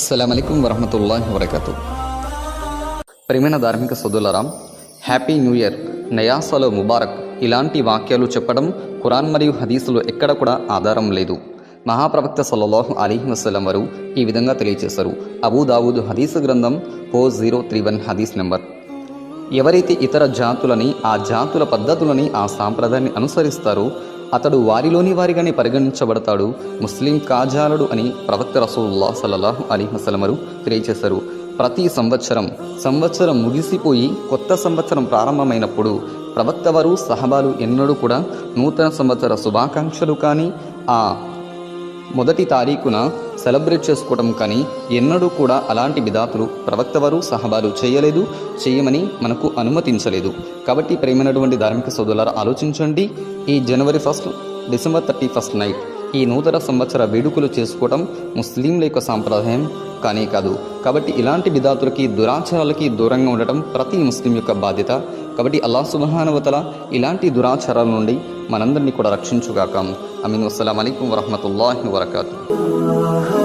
అస్సలం అయికం వరహమతుల్లాహి వరకతు ప్రియమైన ధార్మిక సోదరులరాం హ్యాపీ న్యూ ఇయర్ నయాసలో ముబారక్. ఇలాంటి వాక్యాలు చెప్పడం ఖురాన్ మరియు హదీసులు ఎక్కడ కూడా ఆధారం లేదు. మహాప్రవక్త సల్లల్లాహు అలీహి వసలం వారు ఈ విధంగా తెలియజేశారు. అబూ దావూద్ హదీసు గ్రంథం ఫోర్ జీరో త్రీ వన్ హదీస్ నెంబర్. ఎవరైతే ఇతర జాతులని ఆ జాతుల పద్ధతులని ఆ సాంప్రదాయాన్ని అనుసరిస్తారో అతడు వారిలోని వారిగానే పరిగణించబడతాడు. ముస్లిం కాజాలడు అని ప్రవక్త రసూల్లా సల్లల్లాహు అలీ హసలమరు తెలియజేశారు ప్రతి సంవత్సరం సంవత్సరం ముగిసిపోయి కొత్త సంవత్సరం ప్రారంభమైనప్పుడు ప్రవక్త వారు సహబాలు ఎన్నడూ కూడా నూతన సంవత్సర శుభాకాంక్షలు కానీ ఆ మొదటి తారీఖున సెలబ్రేట్ చేసుకోవడం కానీ ఎన్నడూ కూడా అలాంటి విధాతులు ప్రవక్తవారు సహబాలు చేయలేదు చేయమని మనకు అనుమతించలేదు. కాబట్టి ప్రేమైనటువంటి ధార్మిక సోదరులారా ఆలోచించండి. ఈ January first December thirty first night ఈ నూతన సంవత్సర వేడుకలు చేసుకోవడం ముస్లింల యొక్క సాంప్రదాయం కానీ కాదు. కాబట్టి ఇలాంటి విధాతులకి దురాచారాలకి దూరంగా ఉండటం ప్రతి ముస్లిం యొక్క బాధ్యత. కాబట్టి అల్లా సుబహానవతల ఇలాంటి దురాచారాల నుండి మనందరినీ కూడా రక్షించుగాక. అమీన్. అస్సలం అయికం వరహమతుల్లాహి వరకాతు